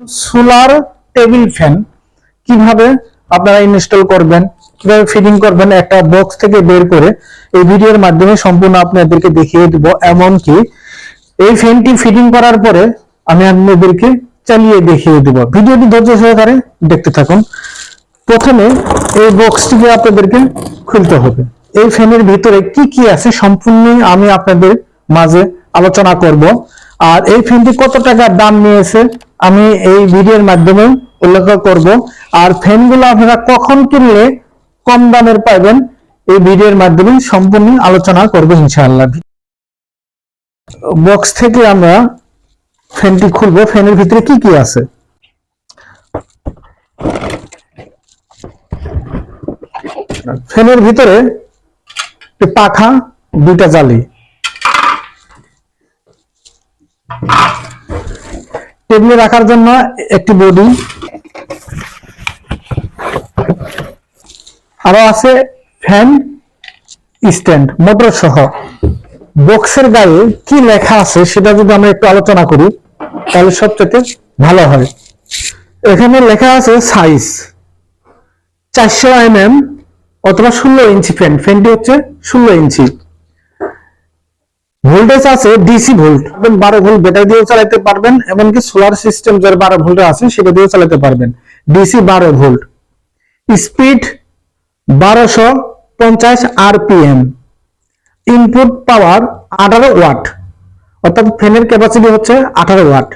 Solar table fan কীভাবে আপনারা install করবেন, কীভাবে ফিটিং করবেন একটা বক্স থেকে বের করে এই ভিডিওর মাধ্যমে সম্পূর্ণ আপনাদেরকে দেখিয়ে দিব। এমনকি এই ফ্যানটি ফিটিং করার পরে আমি আপনাদেরকে চালিয়ে দেখিয়ে দিব। ভিডিওটি ধৈর্য সহকারে দেখতে থাকুন। প্রথমে এই বক্সটিকে আপনাদেরকে খুলতে হবে। এই ফ্যানের ভিতরে কি কি আছে সম্পূর্ণ আমি আপনাদের মাঝে আলোচনা করব। আর এই ফ্যানটি কত টাকার দাম নিয়েছে আমি এই ভিডিওর মাধ্যমে উল্লেখ করব, আর ফ্যানগুলো আপনারা কখন কিনলে কম দামের পাবেন, এই ভিডিওর মাধ্যমে সম্পূর্ণ আলোচনা করব ইনশাআল্লাহ। বক্স থেকে আমরা ফ্যানটি খুলবো, ফ্যানের ভিতরে কি কি আছে? ফ্যানের ভিতরে পাখা, দুইটা জালি। টেবিলে রাখার জন্য একটি বডি। আরও আছে ফ্যান, স্ট্যান্ড, মোটর সহ। বক্সের গায়ে কি লেখা আছে সেটা যদি আমরা একটু আলোচনা করি, তাহলে সবচেয়ে ভালো হয়। এখানে লেখা আছে সাইজ। চারশো এম অথবা ষোলো ইঞ্চি ফ্যান। ফ্যানটি হচ্ছে ষোলো ইঞ্চি। ভোল্টেজ আছে ডিসি ভোল্ট বারো ভোল্ট ব্যাটারি দিয়েও চালাতে পারবেন, এমনকি সোলার সিস্টেম যার বারো ভোল্ট আছে, সেটা দিয়েও চালাতে পারবেন। ডিসি বারো ভোল্ট স্পিড বারোশো পঞ্চাশ আরপিএম ইনপুট পাওয়ার আঠারো ওয়াট অর্থাৎ ফ্যানের ক্যাপাসিটি হচ্ছে আঠারো ওয়াট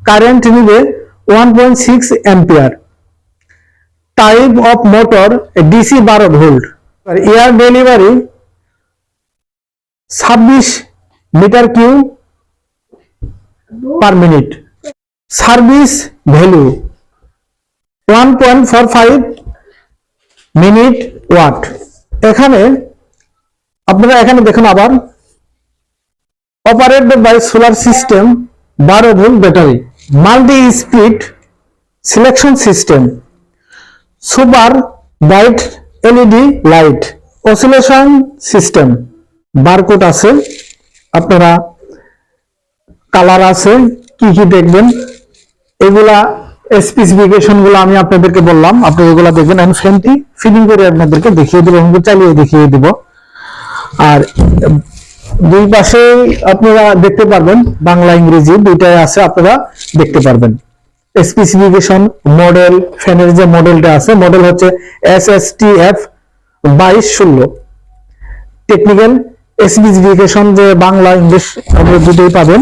কারেন্ট নিবে one point six ampere type of motor DC বারো ভোল্ট এয়ার ডেলিভারি ছাব্বিশ metre Q per minute. Service value one point four five minute watt. এখানে আপনারা এখানে দেখুন আবার অপারেটেড বাই সোলার সিস্টেম, বারো volt battery, multi speed selection system, super bright LED light, oscillation system, barcode আছে। আপনারা colour আছে, কি কি দেখবেন? এগুলা স্পেসিফিকেশনগুলো আমি আপনাদেরকে বললাম। আপনি এগুলা দেখবেন আমি ফ্যানটি ফিটিং করে আপনাদেরকে দেখিয়ে দেবো, এবং চালিয়ে দেখিয়ে দিব। আর দুই পাশে আপনারা দেখতে পারবেন, বাংলা, ইংরেজি দুইটাই আছে, আপনারা দেখতে পারবেন। স্পেসিফিকেশন মডেল ফ্যানের যে মডেলটা আছে মডেল হচ্ছে এস এস টি এফ বাইশ ষোলো। টেকনিক্যাল স্পেসিফিকেশন যে বাংলা ইংলিশ দুটোই পাবেন।